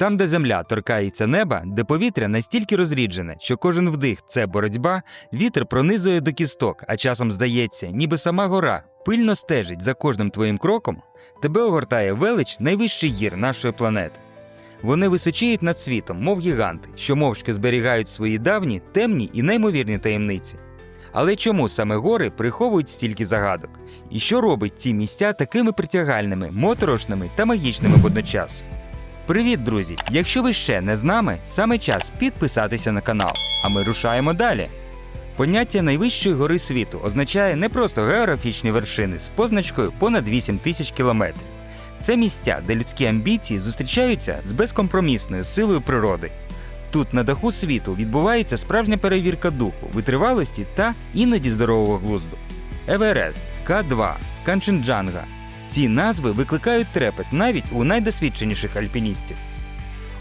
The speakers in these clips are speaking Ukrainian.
Там, де земля торкається неба, де повітря настільки розріджене, що кожен вдих це боротьба, вітер пронизує до кісток, а часом здається, ніби сама гора пильно стежить за кожним твоїм кроком, тебе огортає велич найвищих гір нашої планети. Вони височіють над світом, мов гіганти, що мовчки зберігають свої давні, темні і неймовірні таємниці. Але чому саме гори приховують стільки загадок? І що робить ці місця такими притягальними, моторошними та магічними водночас? Привіт, друзі! Якщо ви ще не з нами, саме час підписатися на канал, а ми рушаємо далі. Поняття найвищої гори світу означає не просто географічні вершини з позначкою понад 8 тисяч кілометрів. Це місця, де людські амбіції зустрічаються з безкомпромісною силою природи. Тут на даху світу відбувається справжня перевірка духу, витривалості та іноді здорового глузду. Еверест, К2, Канченджанга. Ці назви викликають трепет навіть у найдосвідченіших альпіністів.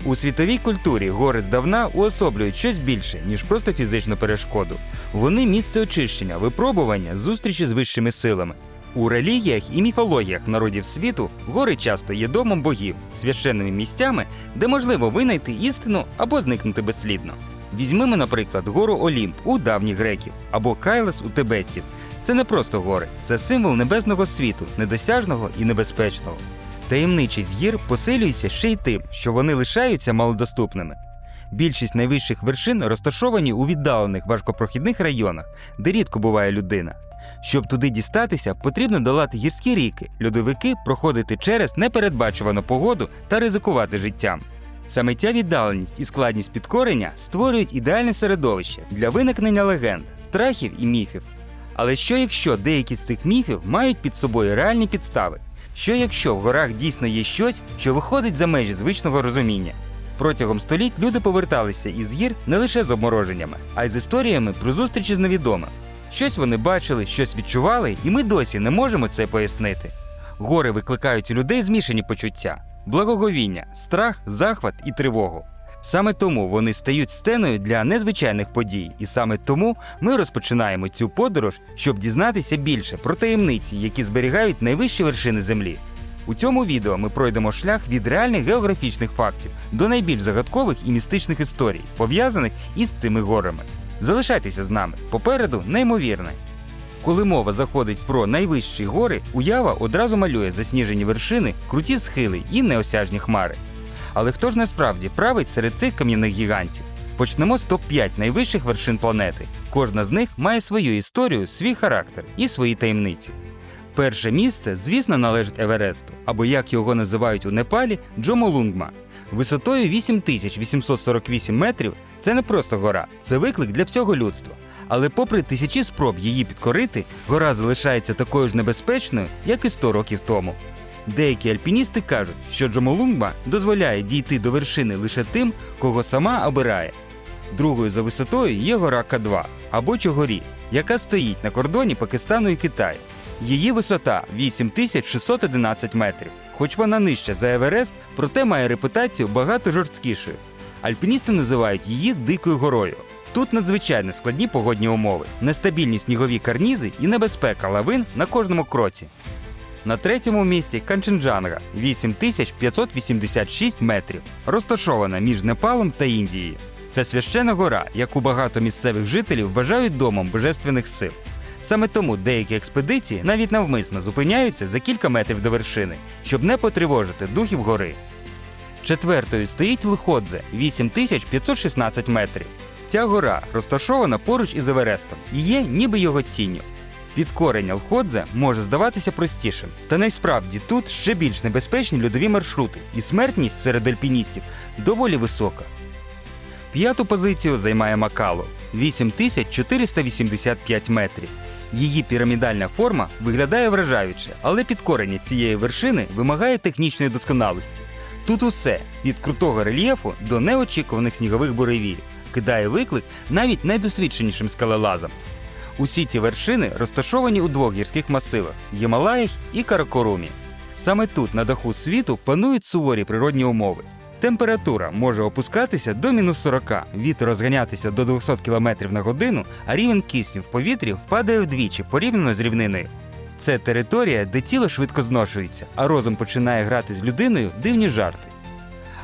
У світовій культурі гори здавна уособлюють щось більше, ніж просто фізичну перешкоду. Вони місце очищення, випробування, зустрічі з вищими силами. У релігіях і міфологіях народів світу гори часто є домом богів, священними місцями, де можливо винайти істину або зникнути безслідно. Візьмемо, наприклад, гору Олімп у давніх греків або Кайлас у тибетців. Це не просто гори, це символ небесного світу, недосяжного і небезпечного. Таємничість гір посилюється ще й тим, що вони лишаються малодоступними. Більшість найвищих вершин розташовані у віддалених важкопрохідних районах, де рідко буває людина. Щоб туди дістатися, потрібно долати гірські ріки, льодовики, проходити через непередбачувану погоду та ризикувати життям. Саме ця віддаленість і складність підкорення створюють ідеальне середовище для виникнення легенд, страхів і міфів. Але що якщо деякі з цих міфів мають під собою реальні підстави? Що якщо в горах дійсно є щось, що виходить за межі звичного розуміння? Протягом століть люди поверталися із гір не лише з обмороженнями, а й з історіями про зустрічі з невідомим. Щось вони бачили, щось відчували, і ми досі не можемо це пояснити. Гори викликають у людей змішані почуття: благоговіння, страх, захват і тривогу. Саме тому вони стають сценою для незвичайних подій, і саме тому ми розпочинаємо цю подорож, щоб дізнатися більше про таємниці, які зберігають найвищі вершини землі. У цьому відео ми пройдемо шлях від реальних географічних фактів до найбільш загадкових і містичних історій, пов'язаних із цими горами. Залишайтеся з нами попереду неймовірне. Коли мова заходить про найвищі гори, уява одразу малює засніжені вершини, круті схили і неосяжні хмари. Але хто ж насправді править серед цих кам'яних гігантів? Почнемо з топ-5 найвищих вершин планети. Кожна з них має свою історію, свій характер і свої таємниці. Перше місце, звісно, належить Евересту, або як його називають у Непалі, Джомолунгма. Висотою 8848 метрів це не просто гора, це виклик для всього людства. Але попри тисячі спроб її підкорити, гора залишається такою ж небезпечною, як і 100 років тому. Деякі альпіністи кажуть, що Джомолунгма дозволяє дійти до вершини лише тим, кого сама обирає. Другою за висотою є гора К2 або Чогорі, яка стоїть на кордоні Пакистану і Китаю. Її висота 8611 метрів. Хоч вона нижча за Еверест, проте має репутацію багато жорсткішою. Альпіністи називають її Дикою горою. Тут надзвичайно складні погодні умови, нестабільні снігові карнізи і небезпека лавин на кожному кроці. На третьому місці Канченджанга 8586 метрів, розташована між Непалом та Індією. Це священа гора, яку багато місцевих жителів вважають домом божественних сил. Саме тому деякі експедиції навіть навмисно зупиняються за кілька метрів до вершини, щоб не потривожити духів гори. Четвертою стоїть Лходзе 8516 метрів. Ця гора розташована поруч із Еверестом і є ніби його тінню. Підкорення Лходзе може здаватися простішим, та насправді тут ще більш небезпечні льодові маршрути, і смертність серед альпіністів доволі висока. П'яту позицію займає Макало 8485 метрів. Її пірамідальна форма виглядає вражаюче, але підкорення цієї вершини вимагає технічної досконалості. Тут усе від крутого рельєфу до неочікуваних снігових буревій кидає виклик навіть найдосвідченішим скалолазам. Усі ці вершини розташовані у двох гірських масивах Гімалаях і Каракорумі. Саме тут, на даху світу, панують суворі природні умови. Температура може опускатися до мінус 40, вітер розганятися до 200 км на годину, а рівень кисню в повітрі впадає вдвічі порівняно з рівниною. Це територія, де тіло швидко зношується, а розум починає грати з людиною дивні жарти.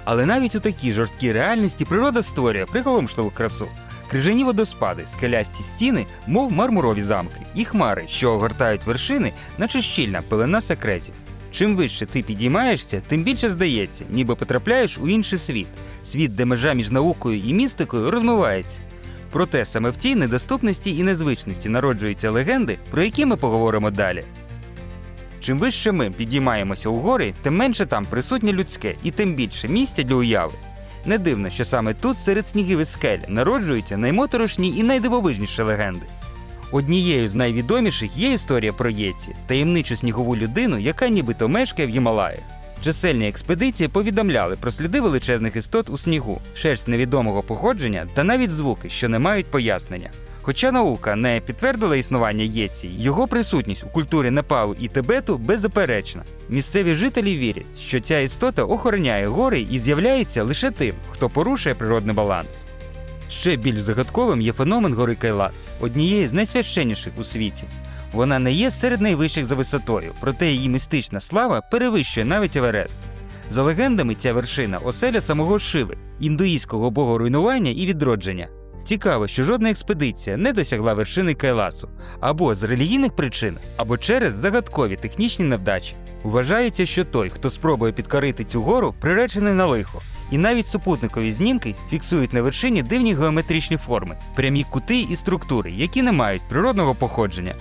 Але навіть у такій жорсткій реальності природа створює приголомшливу красу. Крижані водоспади, скелясті стіни, мов мармурові замки, і хмари, що огортають вершини, наче щільна пелена секретів. Чим вище ти підіймаєшся, тим більше здається, ніби потрапляєш у інший світ, світ, де межа між наукою і містикою розмивається. Проте саме в цій недоступності і незвичності народжуються легенди, про які ми поговоримо далі. Чим вище ми підіймаємося у гори, тим менше там присутнє людське і тим більше місця для уяви. Не дивно, що саме тут, серед снігів і скель, народжуються наймоторошні і найдивовижніші легенди. Однією з найвідоміших є історія про Єці, таємничу снігову людину, яка нібито мешкає в Гімалаях. Чисельні експедиції повідомляли про сліди величезних істот у снігу, шерсть невідомого походження та навіть звуки, що не мають пояснення. Хоча наука не підтвердила існування Єці, його присутність у культурі Непалу і Тибету беззаперечна. Місцеві жителі вірять, що ця істота охороняє гори і з'являється лише тим, хто порушує природний баланс. Ще більш загадковим є феномен гори Кайлас, однієї з найсвященніших у світі. Вона не є серед найвищих за висотою, проте її містична слава перевищує навіть Еверест. За легендами, ця вершина оселя самого Шиви, індуїзького бога руйнування і відродження. Цікаво, що жодна експедиція не досягла вершини Кайласу або з релігійних причин, або через загадкові технічні невдачі. Вважається, що той, хто спробує підкорити цю гору, приречений на лихо. І навіть супутникові знімки фіксують на вершині дивні геометричні форми, прямі кути і структури, які не мають природного походження.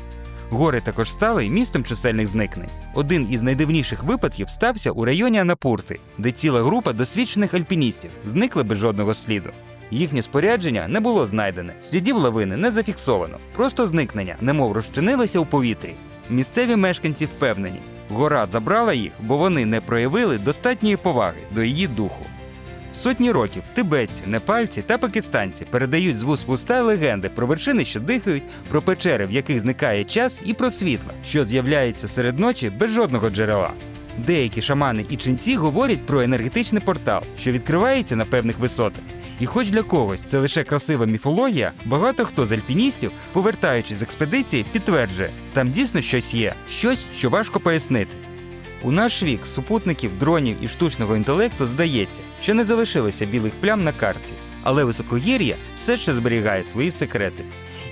Гори також стали містом чисельних зникнень. Один із найдивніших випадків стався у районі Анапурти, де ціла група досвідчених альпіністів зникли без жодного сліду. Їхнє спорядження не було знайдене, слідів лавини не зафіксовано, просто зникнення, немов розчинилися у повітрі. Місцеві мешканці впевнені, гора забрала їх, бо вони не проявили достатньої поваги до її духу. Сотні років тибетці, непальці та пакистанці передають з вуст в уста легенди про вершини, що дихають, про печери, в яких зникає час, і про світло, що з'являється серед ночі без жодного джерела. Деякі шамани і ченці говорять про енергетичний портал, що відкривається на певних висотах. І хоч для когось це лише красива міфологія, багато хто з альпіністів, повертаючись з експедиції, підтверджує, там дійсно щось є, щось, що важко пояснити. У наш вік супутників, дронів і штучного інтелекту здається, що не залишилося білих плям на карті, але високогір'я все ще зберігає свої секрети.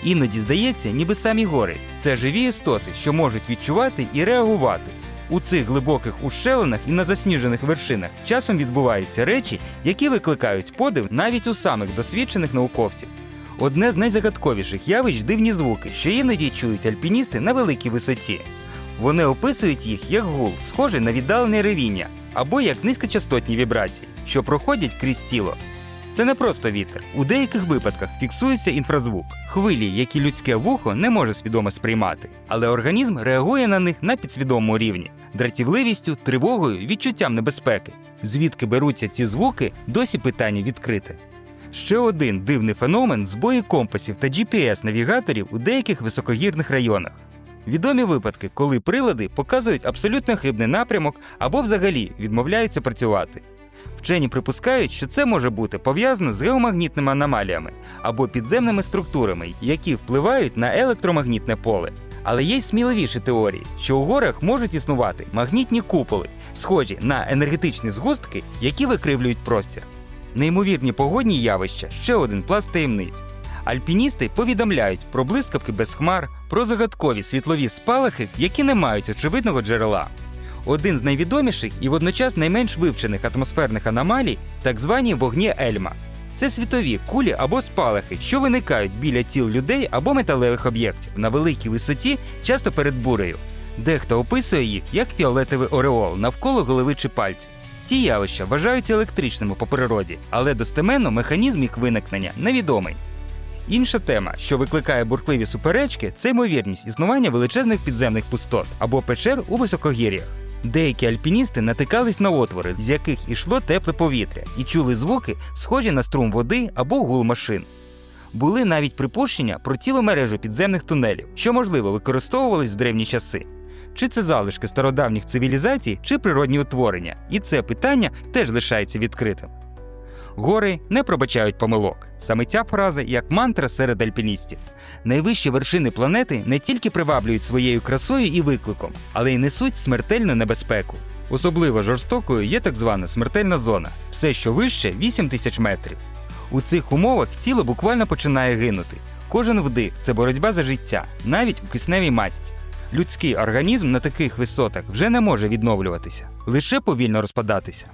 Іноді здається, ніби самі гори це живі істоти, що можуть відчувати і реагувати. У цих глибоких ущелинах і на засніжених вершинах часом відбуваються речі, які викликають подив навіть у самих досвідчених науковців. Одне з найзагадковіших явищ дивні звуки, що іноді чують альпіністи на великій висоті. Вони описують їх як гул, схожий на віддалене ревіння, або як низькочастотні вібрації, що проходять крізь тіло. Це не просто вітер. У деяких випадках фіксується інфразвук, хвилі, які людське вухо не може свідомо сприймати, але організм реагує на них на підсвідомому рівні, дратівливістю, тривогою, відчуттям небезпеки. Звідки беруться ці звуки, досі питання відкрите. Ще один дивний феномен збої компасів та GPS-навігаторів у деяких високогірних районах. Відомі випадки, коли прилади показують абсолютно хибний напрямок або взагалі відмовляються працювати. Вчені припускають, що це може бути пов'язано з геомагнітними аномаліями або підземними структурами, які впливають на електромагнітне поле. Але є й сміливіші теорії, що у горах можуть існувати магнітні куполи, схожі на енергетичні згустки, які викривлюють простір. Неймовірні погодні явища ще один пласт таємниць. Альпіністи повідомляють про блискавки без хмар, про загадкові світлові спалахи, які не мають очевидного джерела. Один з найвідоміших і водночас найменш вивчених атмосферних аномалій так звані вогні Ельма. Це світові кулі або спалахи, що виникають біля тіл людей або металевих об'єктів на великій висоті, часто перед бурею. Дехто описує їх як фіолетовий ореол навколо голови чи пальців. Ці явища вважаються електричними по природі, але достеменно механізм їх виникнення невідомий. Інша тема, що викликає бурхливі суперечки, це ймовірність існування величезних підземних пустот або печер у високогір'ях. Деякі альпіністи натикались на отвори, з яких ішло тепле повітря, і чули звуки, схожі на струм води або гул машин. Були навіть припущення про цілу мережу підземних тунелів, що можливо використовувались в древні часи. Чи це залишки стародавніх цивілізацій, чи природні утворення, і це питання теж лишається відкритим. Гори не пробачають помилок. Саме ця фраза як мантра серед альпіністів. Найвищі вершини планети не тільки приваблюють своєю красою і викликом, але й несуть смертельну небезпеку. Особливо жорстокою є так звана смертельна зона, все що вище 8 тисяч метрів. У цих умовах тіло буквально починає гинути. Кожен вдих це боротьба за життя, навіть у кисневій масці. Людський організм на таких висотах вже не може відновлюватися, лише повільно розпадатися.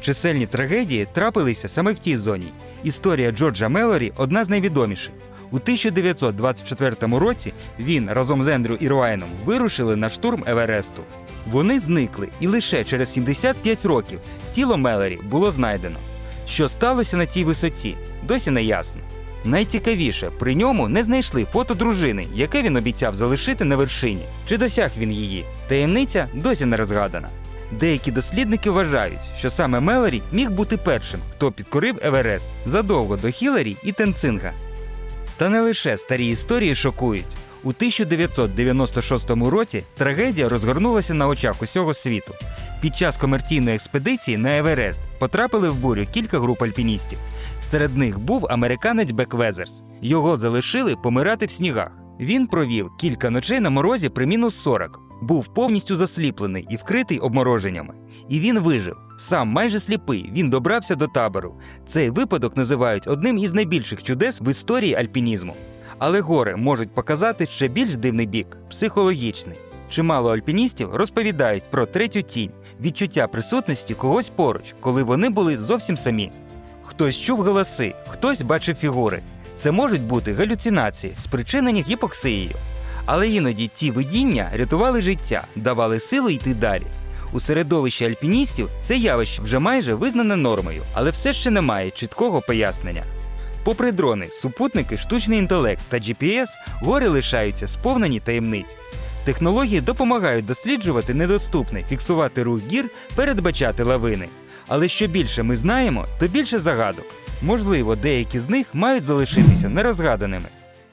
Чисельні трагедії трапилися саме в тій зоні. Історія Джорджа Мелорі одна з найвідоміших. У 1924 році він разом з Ендрю Ірвайном вирушили на штурм Евересту. Вони зникли, і лише через 75 років тіло Мелорі було знайдено. Що сталося на цій висоті, досі не ясно. Найцікавіше, при ньому не знайшли фото дружини, яке він обіцяв залишити на вершині. Чи досяг він її? Таємниця досі не розгадана. Деякі дослідники вважають, що саме Мелорі міг бути першим, хто підкорив Еверест задовго до Хіларі і Тенцинга. Та не лише старі історії шокують. У 1996 році трагедія розгорнулася на очах усього світу. Під час комерційної експедиції на Еверест потрапили в бурю кілька груп альпіністів. Серед них був американець Беквезерс. Його залишили помирати в снігах. Він провів кілька ночей на морозі при мінус 40, був повністю засліплений і вкритий обмороженнями. І він вижив. Сам майже сліпий, він добрався до табору. Цей випадок називають одним із найбільших чудес в історії альпінізму. Але гори можуть показати ще більш дивний бік психологічний. Чимало альпіністів розповідають про третю тінь, відчуття присутності когось поруч, коли вони були зовсім самі. Хтось чув голоси, хтось бачив фігури. Це можуть бути галюцинації, спричинені гіпоксією. Але іноді ті видіння рятували життя, давали силу йти далі. У середовищі альпіністів це явище вже майже визнане нормою, але все ще немає чіткого пояснення. Попри дрони, супутники, штучний інтелект та GPS, гори лишаються сповнені таємниць. Технології допомагають досліджувати недоступне, фіксувати рух гір, передбачати лавини. Але що більше ми знаємо, то більше загадок. Можливо, деякі з них мають залишитися нерозгаданими.